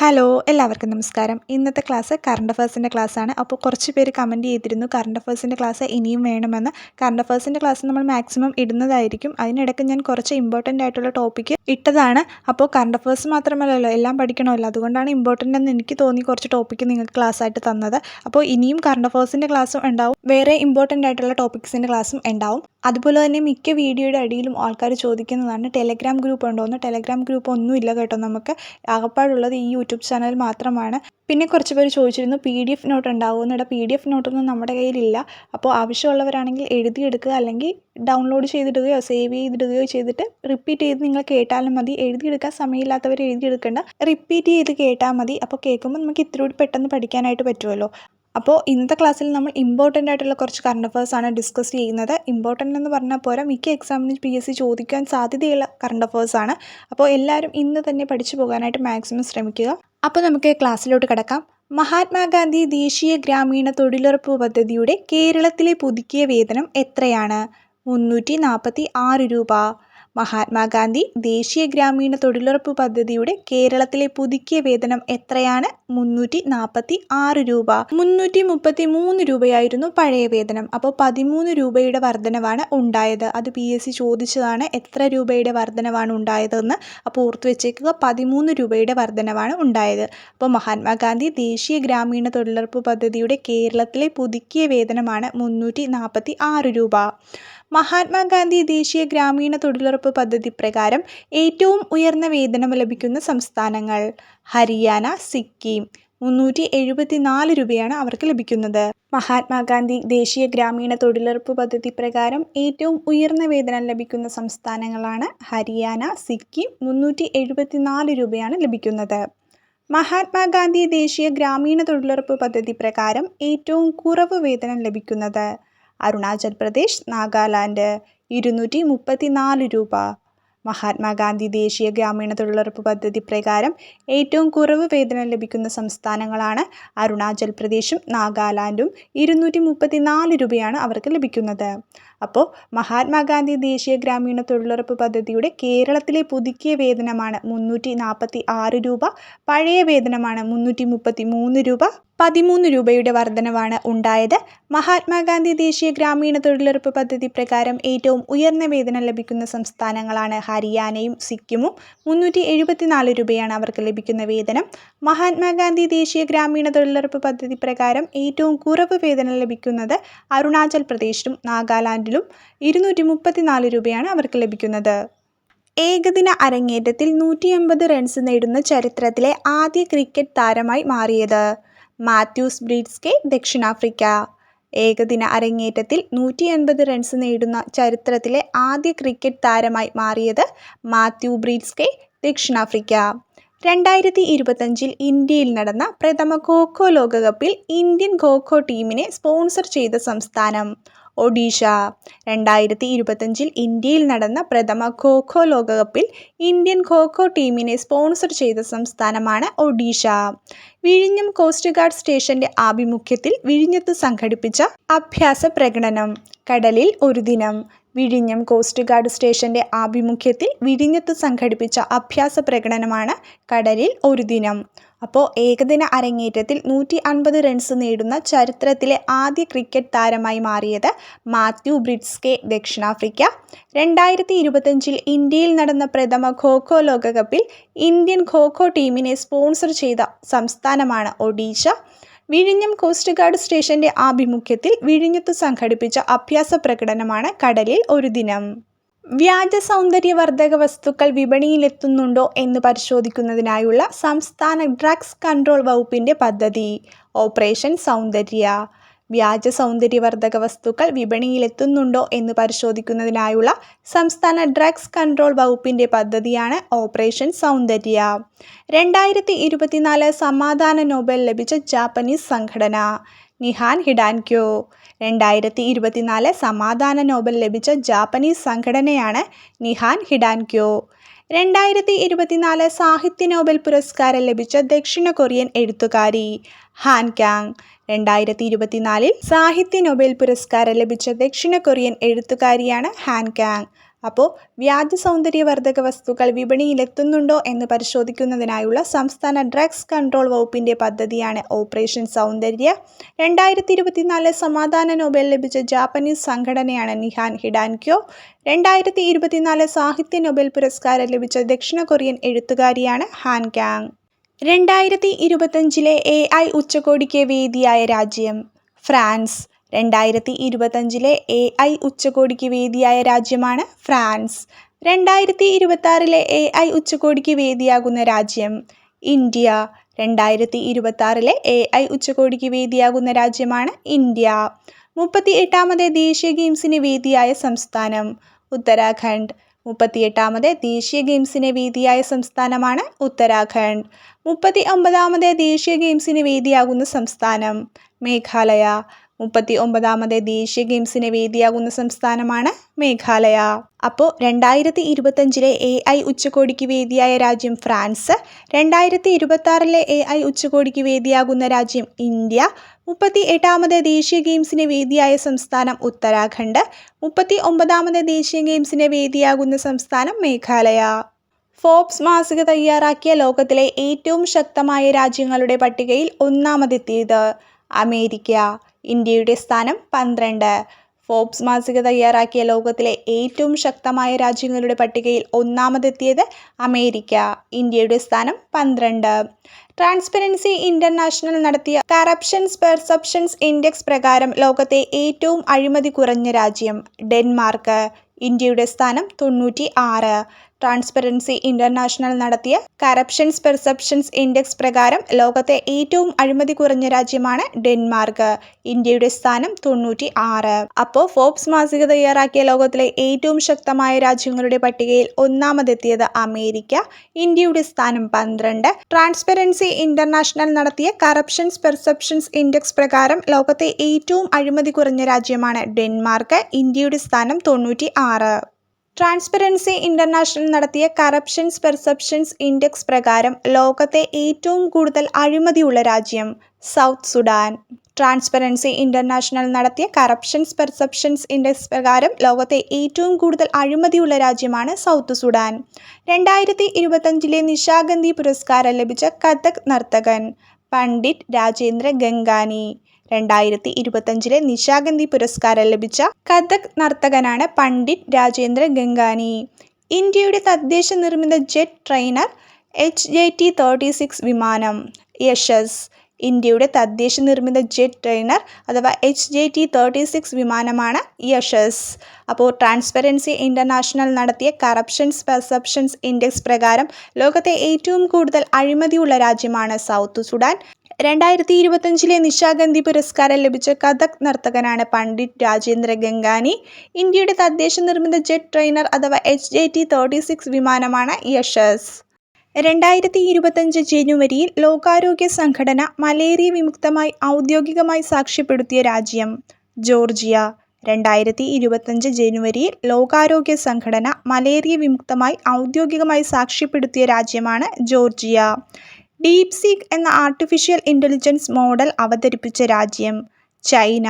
Hello എല്ലാവർക്കും നമസ്കാരം. ഇന്നത്തെ ക്ലാസ് കറണ്ട് അഫേഴ്സിന്റെ ആണ്. അപ്പോൾ കുറച്ച് പേര് കമന്റ് ചെയ്തിരുന്നു കറണ്ട് അഫേഴ്സിന്റെ ക്ലാസ് ഇനിയും വേണമെന്ന്. കറണ്ട് അഫേഴ്സിന്റെ ക്ലാസ് നമ്മൾ മാക്സിമം ഇടുന്നതായിരിക്കും. അതിനിടയ്ക്ക് ഞാൻ കുറച്ച് ഇമ്പോർട്ടന്റ് ആയിട്ടുള്ള ടോപ്പിക്ക് ഇട്ടതാണ്. അപ്പോൾ കറണ്ട് അഫേഴ്സ് മാത്രമല്ലല്ലോ എല്ലാം പഠിക്കണമല്ലോ. അതുകൊണ്ടാണ് ഇമ്പോർട്ടന്റ് എന്ന് എനിക്ക് തോന്നി കുറച്ച് ടോപ്പിക്ക് നിങ്ങൾക്ക് ക്ലാസ് ആയിട്ട് തന്നത്. അപ്പോൾ ഇനിയും കറണ്ട് അഫേഴ്സിന്റെ ക്ലാസ്സും ഉണ്ടാവും. വേറെ ഇമ്പോർട്ടന്റ് ആയിട്ടുള്ള ടോപ്പിക്സിന്റെ ക്ലാസ്സും ഉണ്ടാവും. അതുപോലെ തന്നെ മിക്ക വീഡിയോയുടെ അടിയിലും ആൾക്കാർ ചോദിക്കുന്നതാണ് ടെലഗ്രാം ഗ്രൂപ്പ് ഉണ്ടോ? എന്ന്. ടെലഗ്രാം ഗ്രൂപ്പ് ഒന്നുമില്ല കേട്ടോ നമുക്ക്. ആകപ്പാടുള്ളത് ഈ യൂട്യൂബ് ചാനൽ മാത്രമാണ്. പിന്നെ കുറച്ച് പേര് ചോദിച്ചിരുന്നു പി ഡി എഫ് നോട്ട് ഉണ്ടാവുമെന്ന് ഇവിടെ പി ഡി എഫ് നോട്ടൊന്നും നമ്മുടെ കയ്യിലില്ല. അപ്പോൾ ആവശ്യമുള്ളവരാണെങ്കിൽ എഴുതിയെടുക്കുക അല്ലെങ്കിൽ ഡൗൺലോഡ് ചെയ്തിടുകയോ സേവ് ചെയ്തിടുകയോ ചെയ്തിട്ട് റിപ്പീറ്റ് ചെയ്ത് നിങ്ങൾ കേട്ടാലും മതി. എഴുതിയെടുക്കാൻ സമയമില്ലാത്തവർ എഴുതിയെടുക്കേണ്ട റിപ്പീറ്റ് ചെയ്ത് കേട്ടാൽ മതി. അപ്പോൾ കേൾക്കുമ്പോൾ നമുക്ക് ഇത്തിരി കൂടി പെട്ടെന്ന് പഠിക്കാനായിട്ട് പറ്റുമല്ലോ. അപ്പോൾ ഇന്നത്തെ ക്ലാസ്സിൽ നമ്മൾ ഇമ്പോർട്ടന്റ് ആയിട്ടുള്ള കുറച്ച് കറണ്ട് അഫേഴ്സ് ആണ് ഡിസ്കസ് ചെയ്യുന്നത്. ഇമ്പോർട്ടന്റ് എന്ന് പറഞ്ഞാൽ പോരാ മിക്ക എക്സാമിന് പി എസ് സി ചോദിക്കാൻ സാധ്യതയുള്ള കറണ്ട് അഫേഴ്സ് ആണ്. അപ്പോൾ എല്ലാവരും ഇന്ന് തന്നെ പഠിച്ചു പോകാനായിട്ട് മാക്സിമം ശ്രമിക്കുക. അപ്പോൾ നമുക്ക് ക്ലാസ്സിലോട്ട് കിടക്കാം. മഹാത്മാഗാന്ധി ദേശീയ ഗ്രാമീണ തൊഴിലുറപ്പ് പദ്ധതിയുടെ കേരളത്തിലെ പുതുക്കിയ വേതനം എത്രയാണ്? മുന്നൂറ്റി നാൽപ്പത്തി ആറ് രൂപ. മഹാത്മാഗാന്ധി ദേശീയ ഗ്രാമീണ തൊഴിലുറപ്പ് പദ്ധതിയുടെ കേരളത്തിലെ പുതുക്കിയ വേതനം എത്രയാണ്? മുന്നൂറ്റി നാൽപ്പത്തി ആറ് രൂപ. മുന്നൂറ്റി മുപ്പത്തി മൂന്ന് രൂപയായിരുന്നു പഴയ വേതനം. അപ്പോൾ പതിമൂന്ന് രൂപയുടെ വർധനവാണ് ഉണ്ടായത്. അത് പി എസ് സി ചോദിച്ചതാണ് എത്ര രൂപയുടെ വർധനവാണ് ഉണ്ടായതെന്ന്. അപ്പോൾ ഓർത്തു വെച്ചേക്കുക പതിമൂന്ന് രൂപയുടെ വർധനവാണ് ഉണ്ടായത്. അപ്പോൾ മഹാത്മാഗാന്ധി ദേശീയ ഗ്രാമീണ തൊഴിലുറപ്പ് പദ്ധതിയുടെ കേരളത്തിലെ പുതുക്കിയ വേതനമാണ് മുന്നൂറ്റി നാൽപ്പത്തി ആറ് രൂപ. മഹാത്മാഗാന്ധി ദേശീയ ഗ്രാമീണ തൊഴിലുറപ്പ് പദ്ധതി പ്രകാരം ഏറ്റവും ഉയർന്ന വേതനം ലഭിക്കുന്ന സംസ്ഥാനങ്ങൾ ഹരിയാന സിക്കിം. മുന്നൂറ്റി എഴുപത്തി നാല് രൂപയാണ് അവർക്ക് ലഭിക്കുന്നത്. മഹാത്മാഗാന്ധി ദേശീയ ഗ്രാമീണ തൊഴിലുറപ്പ് പദ്ധതി പ്രകാരം ഏറ്റവും ഉയർന്ന വേതനം ലഭിക്കുന്ന സംസ്ഥാനങ്ങളാണ് ഹരിയാന സിക്കിം. മുന്നൂറ്റി എഴുപത്തി നാല് രൂപയാണ് ലഭിക്കുന്നത്. മഹാത്മാഗാന്ധി ദേശീയ ഗ്രാമീണ തൊഴിലുറപ്പ് പദ്ധതി പ്രകാരം ഏറ്റവും കുറവ് വേതനം ലഭിക്കുന്നത് അരുണാചൽ പ്രദേശ് നാഗാലാൻഡ്. ഇരുന്നൂറ്റി മുപ്പത്തി നാല് രൂപ. മഹാത്മാഗാന്ധി ദേശീയ ഗ്രാമീണ തൊഴിലുറപ്പ് പദ്ധതി പ്രകാരം ഏറ്റവും കുറവ് വേതനം ലഭിക്കുന്ന സംസ്ഥാനങ്ങളാണ് അരുണാചൽ പ്രദേശും നാഗാലാൻഡും. ഇരുന്നൂറ്റി മുപ്പത്തി നാല് രൂപയാണ് അവർക്ക് ലഭിക്കുന്നത്. അപ്പോൾ മഹാത്മാഗാന്ധി ദേശീയ ഗ്രാമീണ തൊഴിലുറപ്പ് പദ്ധതിയുടെ കേരളത്തിലെ പുതുക്കിയ വേതനമാണ് മുന്നൂറ്റി നാൽപ്പത്തി ആറ് രൂപ പഴയ വേതനമാണ് മുന്നൂറ്റി മുപ്പത്തി മൂന്ന് രൂപ പതിമൂന്ന് രൂപയുടെ വർധനവാണ് ഉണ്ടായത്. മഹാത്മാഗാന്ധി ദേശീയ ഗ്രാമീണ തൊഴിലുറപ്പ് പദ്ധതി പ്രകാരം ഏറ്റവും ഉയർന്ന വേതനം ലഭിക്കുന്ന സംസ്ഥാനങ്ങളാണ് ഹരിയാനയും സിക്കിമും. മുന്നൂറ്റി എഴുപത്തിനാല് രൂപയാണ് അവർക്ക് ലഭിക്കുന്ന വേതനം. മഹാത്മാഗാന്ധി ദേശീയ ഗ്രാമീണ തൊഴിലുറപ്പ് പദ്ധതി പ്രകാരം ഏറ്റവും കുറവ് വേതനം ലഭിക്കുന്നത് അരുണാചൽ പ്രദേശിലും നാഗാലാൻഡിലും ഇരുന്നൂറ്റി മുപ്പത്തിനാല് രൂപയാണ് അവർക്ക് ലഭിക്കുന്നത്. ഏകദിന അരങ്ങേറ്റത്തിൽ നൂറ്റി എൺപത് റൺസ് നേടുന്ന ചരിത്രത്തിലെ ആദ്യ ക്രിക്കറ്റ് താരമായി മാറിയത് മാത്യൂസ് ബ്രീഡ്സ്കെ ദക്ഷിണാഫ്രിക്ക. ഏകദിന അരങ്ങേറ്റത്തിൽ നൂറ്റി എൺപത് റൺസ് നേടുന്ന ചരിത്രത്തിലെ ആദ്യ ക്രിക്കറ്റ് താരമായി മാറിയത് മാത്യു ബ്രീഡ്സ്കെ ദക്ഷിണാഫ്രിക്ക. രണ്ടായിരത്തി ഇരുപത്തഞ്ചിൽ ഇന്ത്യയിൽ നടന്ന പ്രഥമ ഖോഖോ ലോകകപ്പിൽ ഇന്ത്യൻ ഖോഖോ ടീമിനെ സ്പോൺസർ ചെയ്ത സംസ്ഥാനം. ഒഡീഷ. രണ്ടായിരത്തി ഇരുപത്തഞ്ചിൽ ഇന്ത്യയിൽ നടന്ന പ്രഥമ ഖോഖോ ലോകകപ്പിൽ ഇന്ത്യൻ ഖോഖോ ടീമിനെ സ്പോൺസർ ചെയ്ത സംസ്ഥാനമാണ് ഒഡീഷ. വിഴിഞ്ഞം കോസ്റ്റ് ഗാർഡ് സ്റ്റേഷന്റെ ആഭിമുഖ്യത്തിൽ വിഴിഞ്ഞത്ത് സംഘടിപ്പിച്ച അഭ്യാസ പ്രകടനം കടലിൽ ഒരു ദിനം. വിഴിഞ്ഞം കോസ്റ്റ് ഗാർഡ് സ്റ്റേഷന്റെ ആഭിമുഖ്യത്തിൽ വിഴിഞ്ഞത്ത് സംഘടിപ്പിച്ച അഭ്യാസ പ്രകടനമാണ് കടലിൽ ഒരു ദിനം. അപ്പോൾ ഏകദിന അരങ്ങേറ്റത്തിൽ നൂറ്റി അൻപത് റൺസ് നേടുന്ന ചരിത്രത്തിലെ ആദ്യ ക്രിക്കറ്റ് താരമായി മാറിയത് മാത്യു ബ്രിഡ്സ്കെ ദക്ഷിണാഫ്രിക്ക. രണ്ടായിരത്തി ഇരുപത്തഞ്ചിൽ ഇന്ത്യയിൽ നടന്ന പ്രഥമ ഖോഖോ ലോകകപ്പിൽ ഇന്ത്യൻ ഖോഖോ ടീമിനെ സ്പോൺസർ ചെയ്ത സംസ്ഥാനമാണ് ഒഡീഷ. വിഴിഞ്ഞം കോസ്റ്റ് ഗാർഡ് സ്റ്റേഷന്റെ ആഭിമുഖ്യത്തിൽ വിഴിഞ്ഞത്ത് സംഘടിപ്പിച്ച അഭ്യാസ പ്രകടനമാണ് കടലിൽ ഒരു ദിനം. വ്യാജ സൗന്ദര്യവർദ്ധക വസ്തുക്കൾ വിപണിയിലെത്തുന്നുണ്ടോ എന്ന് പരിശോധിക്കുന്നതിനായുള്ള സംസ്ഥാന ഡ്രഗ്സ് കൺട്രോൾ വകുപ്പിന്റെ പദ്ധതി. ഓപ്പറേഷൻ സൗന്ദര്യ. വ്യാജ സൗന്ദര്യവർദ്ധക വസ്തുക്കൾ വിപണിയിലെത്തുന്നുണ്ടോ എന്ന് പരിശോധിക്കുന്നതിനായുള്ള സംസ്ഥാന ഡ്രഗ്സ് കൺട്രോൾ വകുപ്പിന്റെ പദ്ധതിയാണ് ഓപ്പറേഷൻ സൗന്ദര്യ. രണ്ടായിരത്തി ഇരുപത്തിനാല് സമാധാന നോബൽ ലഭിച്ച ജാപ്പനീസ് സംഘടന. നിഹാൻ ഹിഡാൻക്യോ. രണ്ടായിരത്തി ഇരുപത്തിനാല് സമാധാന നോബൽ ലഭിച്ച ജാപ്പനീസ് സംഘടനയാണ് നിഹാൻ ഹിഡാൻക്യോ. രണ്ടായിരത്തി ഇരുപത്തിനാല് സാഹിത്യ നോബൽ പുരസ്കാരം ലഭിച്ച ദക്ഷിണ കൊറിയൻ എഴുത്തുകാരി ഹാൻ ക്യാങ്. രണ്ടായിരത്തി ഇരുപത്തിനാലിൽ സാഹിത്യ നോബൽ പുരസ്കാരം ലഭിച്ച ദക്ഷിണ കൊറിയൻ എഴുത്തുകാരിയാണ് ഹാൻ ക്യാങ്. അപ്പോൾ വ്യാജ സൗന്ദര്യവർദ്ധക വസ്തുക്കൾ വിപണിയിലെത്തുന്നുണ്ടോ എന്ന് പരിശോധിക്കുന്നതിനായുള്ള സംസ്ഥാന ഡ്രഗ്സ് കൺട്രോൾ വകുപ്പിന്റെ പദ്ധതിയാണ് ഓപ്പറേഷൻ സൗന്ദര്യ. രണ്ടായിരത്തി സമാധാന നോബൽ ലഭിച്ച ജാപ്പനീസ് സംഘടനയാണ് നിഹാൻ ഹിഡാൻക്യോ. രണ്ടായിരത്തി ഇരുപത്തിനാല് സാഹിത്യ നോബൽ പുരസ്കാരം ലഭിച്ച ദക്ഷിണ കൊറിയൻ എഴുത്തുകാരിയാണ് ഹാൻ ക്യാങ് രണ്ടായിരത്തി ഇരുപത്തഞ്ചിലെ എ ഐ ഉച്ചകോടിക്ക് വേദിയായ രാജ്യം ഫ്രാൻസ്. രണ്ടായിരത്തി ഇരുപത്തഞ്ചിലെ എ ഐ ഉച്ചകോടിക്ക് വേദിയായ രാജ്യമാണ് ഫ്രാൻസ്. രണ്ടായിരത്തി ഇരുപത്താറിലെ എ ഐ ഉച്ചകോടിക്ക് വേദിയാകുന്ന രാജ്യം ഇന്ത്യ. രണ്ടായിരത്തി ഇരുപത്താറിലെ എ ഐ ഉച്ചകോടിക്ക് വേദിയാകുന്ന രാജ്യമാണ് ഇന്ത്യ. മുപ്പത്തി എട്ടാമത് ദേശീയ ഗെയിംസിന് വേദിയായ സംസ്ഥാനം ഉത്തരാഖണ്ഡ്. മുപ്പത്തിയെട്ടാമത് ദേശീയ ഗെയിംസിന് വേദിയായ സംസ്ഥാനമാണ് ഉത്തരാഖണ്ഡ്. മുപ്പത്തി ഒമ്പതാമത് ദേശീയ ഗെയിംസിന് വേദിയാകുന്ന സംസ്ഥാനം മേഘാലയ. മുപ്പത്തി ഒമ്പതാമത് ദേശീയ ഗെയിംസിന് വേദിയാകുന്ന സംസ്ഥാനമാണ് മേഘാലയ. അപ്പോൾ രണ്ടായിരത്തി ഇരുപത്തഞ്ചിലെ എ ഐ ഉച്ചകോടിക്ക് വേദിയായ രാജ്യം ഫ്രാൻസ് രണ്ടായിരത്തി ഇരുപത്തി ആറിലെ എ ഐ ഉച്ചകോടിക്ക് വേദിയാകുന്ന രാജ്യം ഇന്ത്യ മുപ്പത്തി എട്ടാമത് ദേശീയ ഗെയിംസിന് വേദിയായ സംസ്ഥാനം ഉത്തരാഖണ്ഡ് മുപ്പത്തി ഒമ്പതാമത് ദേശീയ ഗെയിംസിന് വേദിയാകുന്ന സംസ്ഥാനം മേഘാലയ. ഫോബ്സ് മാസിക തയ്യാറാക്കിയ ലോകത്തിലെ ഏറ്റവും ശക്തമായ രാജ്യങ്ങളുടെ പട്ടികയിൽ ഒന്നാമതെത്തിയത് അമേരിക്ക. ഇന്ത്യയുടെ സ്ഥാനം പന്ത്രണ്ട്. ഫോബ്സ് മാസിക തയ്യാറാക്കിയ ലോകത്തിലെ ഏറ്റവും ശക്തമായ രാജ്യങ്ങളുടെ പട്ടികയിൽ ഒന്നാമതെത്തിയത് അമേരിക്ക. ഇന്ത്യയുടെ സ്ഥാനം പന്ത്രണ്ട്. ട്രാൻസ്പെറൻസി ഇന്റർനാഷണൽ നടത്തിയ കറപ്ഷൻസ് പെർസെപ്ഷൻസ് ഇൻഡെക്സ് പ്രകാരം ലോകത്തെ ഏറ്റവും അഴിമതി കുറഞ്ഞ രാജ്യം ഡെൻമാർക്ക്. ഇന്ത്യയുടെ സ്ഥാനം തൊണ്ണൂറ്റി ആറ് ട്രാൻസ്പെറൻസി ഇന്റർനാഷണൽ നടത്തിയ കറപ്ഷൻസ് പെർസെപ്ഷൻസ് ഇൻഡെക്സ് പ്രകാരം ലോകത്തെ ഏറ്റവും അഴിമതി കുറഞ്ഞ രാജ്യമാണ് ഡെൻമാർക്ക്. ഇന്ത്യയുടെ സ്ഥാനം തൊണ്ണൂറ്റി ആറ് അപ്പോൾ ഫോബ്സ് മാസിക തയ്യാറാക്കിയ ലോകത്തിലെ ഏറ്റവും ശക്തമായ രാജ്യങ്ങളുടെ പട്ടികയിൽ ഒന്നാമതെത്തിയത് അമേരിക്ക. ഇന്ത്യയുടെ സ്ഥാനം പന്ത്രണ്ട്. ട്രാൻസ്പെറൻസി ഇന്റർനാഷണൽ നടത്തിയ കറപ്ഷൻസ് പെർസെപ്ഷൻസ് ഇൻഡെക്സ് പ്രകാരം ലോകത്തെ ഏറ്റവും അഴിമതി കുറഞ്ഞ രാജ്യമാണ് ഡെൻമാർക്ക്. ഇന്ത്യയുടെ സ്ഥാനം തൊണ്ണൂറ്റി ആറ് ട്രാൻസ്പെറൻസി ഇന്റർനാഷണൽ നടത്തിയ കറപ്ഷൻസ് പെർസെപ്ഷൻസ് ഇൻഡെക്സ് പ്രകാരം ലോകത്തെ ഏറ്റവും കൂടുതൽ അഴിമതിയുള്ള രാജ്യം സൗത്ത് സുഡാൻ ട്രാൻസ്പെറൻസി ഇന്റർനാഷണൽ നടത്തിയ കറപ്ഷൻസ് പെർസെപ്ഷൻസ് ഇൻഡെക്സ് പ്രകാരം ലോകത്തെ ഏറ്റവും കൂടുതൽ അഴിമതിയുള്ള രാജ്യമാണ് സൗത്ത് സുഡാൻ രണ്ടായിരത്തി ഇരുപത്തഞ്ചിലെ നിശാഗന്ധി പുരസ്കാരം ലഭിച്ച കഥക് നർത്തകൻ പണ്ഡിറ്റ് രാജേന്ദ്ര ഗംഗാനി. രണ്ടായിരത്തി ഇരുപത്തഞ്ചിലെ നിശാഗന്ധി പുരസ്കാരം ലഭിച്ച കഥക് നർത്തകനാണ് പണ്ഡിറ്റ് രാജേന്ദ്ര ഗംഗാനി. ഇന്ത്യയുടെ തദ്ദേശ നിർമ്മിത jet trainer H J T thirty six വിമാനം. യശസ്. ഇന്ത്യയുടെ തദ്ദേശ നിർമ്മിത ജെറ്റ് ട്രെയിനർ അഥവാ H J T thirty six വിമാനമാണ് യശസ്. അപ്പോൾ ട്രാൻസ്പെറൻസി ഇന്റർനാഷണൽ നടത്തിയ കറപ്ഷൻസ് പെർസെപ്ഷൻസ് ഇൻഡെക്സ് പ്രകാരം ലോകത്തെ ഏറ്റവും കൂടുതൽ അഴിമതിയുള്ള രാജ്യമാണ് സൗത്ത് സുഡാൻ. രണ്ടായിരത്തി ഇരുപത്തഞ്ചിലെ നിശാഗന്ധി പുരസ്കാരം ലഭിച്ച കഥക് നർത്തകനാണ് പണ്ഡിറ്റ് രാജേന്ദ്ര ഗംഗാനി. ഇന്ത്യയുടെ തദ്ദേശ നിർമ്മിത ജെറ്റ് ട്രെയിനർ അഥവാ H J T thirty six വിമാനമാണ് യശസ്. രണ്ടായിരത്തി ഇരുപത്തഞ്ച് ജനുവരിയിൽ ലോകാരോഗ്യ സംഘടന മലേറിയ വിമുക്തമായി ഔദ്യോഗികമായി സാക്ഷ്യപ്പെടുത്തിയ രാജ്യം ജോർജിയ. രണ്ടായിരത്തി ഇരുപത്തഞ്ച് ജനുവരിയിൽ ലോകാരോഗ്യ സംഘടന മലേറിയ വിമുക്തമായി ഔദ്യോഗികമായി സാക്ഷ്യപ്പെടുത്തിയ രാജ്യമാണ് ജോർജിയ. ഡീപ് സീക്ക് എന്ന ആർട്ടിഫിഷ്യൽ ഇന്റലിജൻസ് മോഡൽ അവതരിപ്പിച്ച രാജ്യം. ചൈന.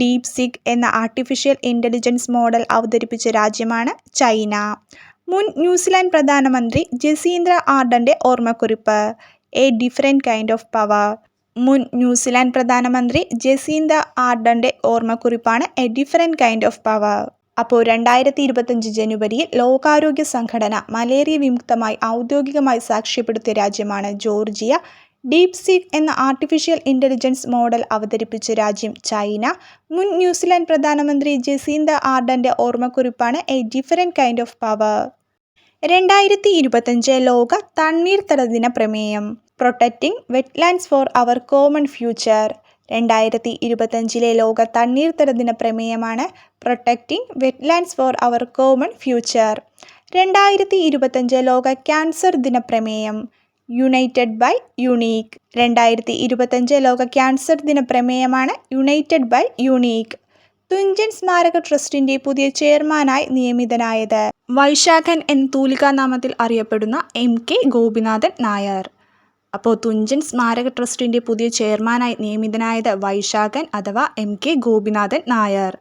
ഡീപ് സീക്ക് എന്ന ആർട്ടിഫിഷ്യൽ ഇന്റലിജൻസ് മോഡൽ അവതരിപ്പിച്ച രാജ്യമാണ് ചൈന. മുൻ ന്യൂസിലാൻഡ് പ്രധാനമന്ത്രി ജസീന്ദ്ര ആർഡന്റെ ഓർമ്മക്കുറിപ്പ്. A different kind of power മുൻ ന്യൂസിലാൻഡ് പ്രധാനമന്ത്രി ജസീന്ത ആർഡന്റെ ഓർമ്മക്കുറിപ്പാണ് a different kind of power അപ്പോൾ രണ്ടായിരത്തി ഇരുപത്തഞ്ച് ജനുവരിയിൽ ലോകാരോഗ്യ സംഘടന മലേറിയ വിമുക്തമായി ഔദ്യോഗികമായി സാക്ഷ്യപ്പെടുത്തിയ രാജ്യമാണ് ജോർജിയ. ഡീപ് സീക്ക് എന്ന ആർട്ടിഫിഷ്യൽ ഇന്റലിജൻസ് മോഡൽ അവതരിപ്പിച്ച രാജ്യം ചൈന. മുൻ ന്യൂസിലാൻഡ് പ്രധാനമന്ത്രി ജസീന്ത ആർഡന്റെ ഓർമ്മക്കുറിപ്പാണ് a different kind of power രണ്ടായിരത്തി ഇരുപത്തഞ്ച് ലോക തണ്ണീർത്തട ദിന പ്രമേയം. Protecting wetlands for our common future രണ്ടായിരത്തി ഇരുപത്തഞ്ചിലെ ലോക തണ്ണീർത്തട ദിന പ്രമേയമാണ് protecting wetlands for our common future രണ്ടായിരത്തി ഇരുപത്തഞ്ച് ലോക ക്യാൻസർ ദിന പ്രമേയം യുണൈറ്റഡ് ബൈ യുണീക്ക് രണ്ടായിരത്തി ഇരുപത്തഞ്ച് ലോക ക്യാൻസർ ദിന പ്രമേയമാണ് യുണൈറ്റഡ് ബൈ യുണീക്ക് തുഞ്ചൻ സ്മാരക ട്രസ്റ്റിന്റെ പുതിയ ചെയർമാനായി നിയമിതനായത് വൈശാഖൻ എന്ന തൂലികാനാമത്തിൽ അറിയപ്പെടുന്ന എം കെ ഗോപിനാഥൻ നായർ. അപ്പോൾ തുഞ്ചൻ സ്മാരക ട്രസ്റ്റിന്റെ പുതിയ ചെയർമാനായി നിയമിതനായത് വൈശാഖൻ അഥവാ എം കെ ഗോപിനാഥൻ നായർ.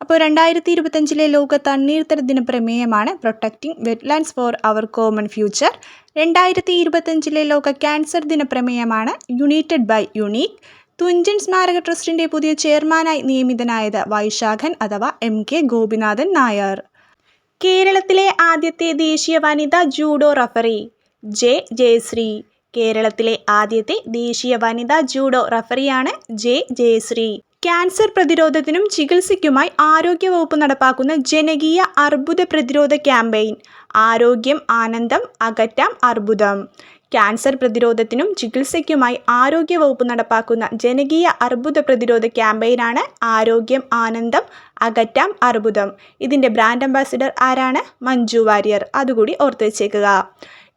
അപ്പോൾ രണ്ടായിരത്തി ഇരുപത്തഞ്ചിലെ ലോക തണ്ണീർത്തട ദിന പ്രമേയമാണ് protecting wetlands for our common future രണ്ടായിരത്തി ഇരുപത്തഞ്ചിലെ ലോക ക്യാൻസർ ദിന പ്രമേയമാണ് യുണൈറ്റഡ് ബൈ യുണീക്ക് തുഞ്ചൻ സ്മാരക ട്രസ്റ്റിന്റെ പുതിയ ചെയർമാനായി നിയമിതനായത് വൈശാഖൻ അഥവാ എം കെ ഗോപിനാഥൻ നായർ. കേരളത്തിലെ ആദ്യത്തെ ദേശീയ വനിതാ ജൂഡോ റഫറി. ജെ ജയശ്രീ. കേരളത്തിലെ ആദ്യത്തെ ദേശീയ വനിതാ ജൂഡോ റഫറിയാണ് ജെ ജയശ്രീ. ക്യാൻസർ പ്രതിരോധത്തിനും ചികിത്സയ്ക്കുമായി ആരോഗ്യവകുപ്പ് നടപ്പാക്കുന്ന ജനകീയ അർബുദ പ്രതിരോധ ക്യാമ്പയിൻ. ആരോഗ്യം ആനന്ദം അകറ്റാം അർബുദം. ക്യാൻസർ പ്രതിരോധത്തിനും ചികിത്സയ്ക്കുമായി ആരോഗ്യവകുപ്പ് നടപ്പാക്കുന്ന ജനകീയ അർബുദ പ്രതിരോധ ക്യാമ്പയിനാണ് ആരോഗ്യം ആനന്ദം അകറ്റാം അർബുദം. ഇതിന്റെ ബ്രാൻഡ് അംബാസിഡർ ആരാണ്? മഞ്ജു വാര്യർ. അതുകൂടി ഓർത്ത് വെച്ചേക്കുക.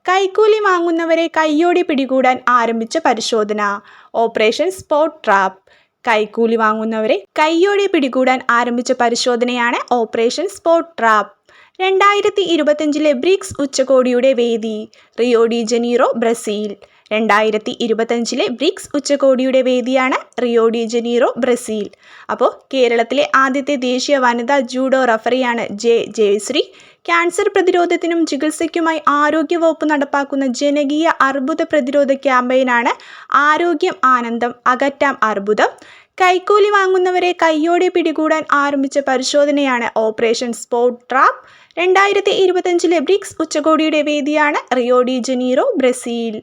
കൈക്കൂലി വാങ്ങുന്നവരെ കയ്യോടെ പിടികൂടാൻ ആരംഭിച്ച പരിശോധന. Operation spot trap. കൈക്കൂലി വാങ്ങുന്നവരെ കയ്യോടെ പിടികൂടാൻ ആരംഭിച്ച പരിശോധനയാണ് ഓപ്പറേഷൻ സ്പോട്ട് ട്രാപ്പ്. രണ്ടായിരത്തി ഇരുപത്തഞ്ചിലെ ബ്രിക്സ് ഉച്ചകോടിയുടെ വേദി റിയോ ഡി ജനീറോ ബ്രസീൽ. രണ്ടായിരത്തി ഇരുപത്തഞ്ചിലെ ബ്രിക്സ് ഉച്ചകോടിയുടെ വേദിയാണ് റിയോ ഡി ജനീറോ ബ്രസീൽ. അപ്പോൾ കേരളത്തിലെ ആദ്യത്തെ ദേശീയ വനിതാ ജൂഡോ റഫറിയാണ് ജെ ജയശ്രീ. ക്യാൻസർ പ്രതിരോധത്തിനും ചികിത്സയ്ക്കുമായി ആരോഗ്യവകുപ്പ് നടപ്പാക്കുന്ന ജനകീയ അർബുദ പ്രതിരോധ ക്യാമ്പയിനാണ് ആരോഗ്യം ആനന്ദം അകറ്റാം അർബുദം. കൈക്കൂലി വാങ്ങുന്നവരെ കയ്യോടെ പിടികൂടാൻ ആരംഭിച്ച പരിശോധനയാണ് ഓപ്പറേഷൻ സ്പോട്ട് ട്രാപ്പ്. രണ്ടായിരത്തി ഇരുപത്തഞ്ചിലെ ബ്രിക്സ് ഉച്ചകോടിയുടെ വേദിയാണ് റിയോ ഡി ജനീറോ ബ്രസീൽ.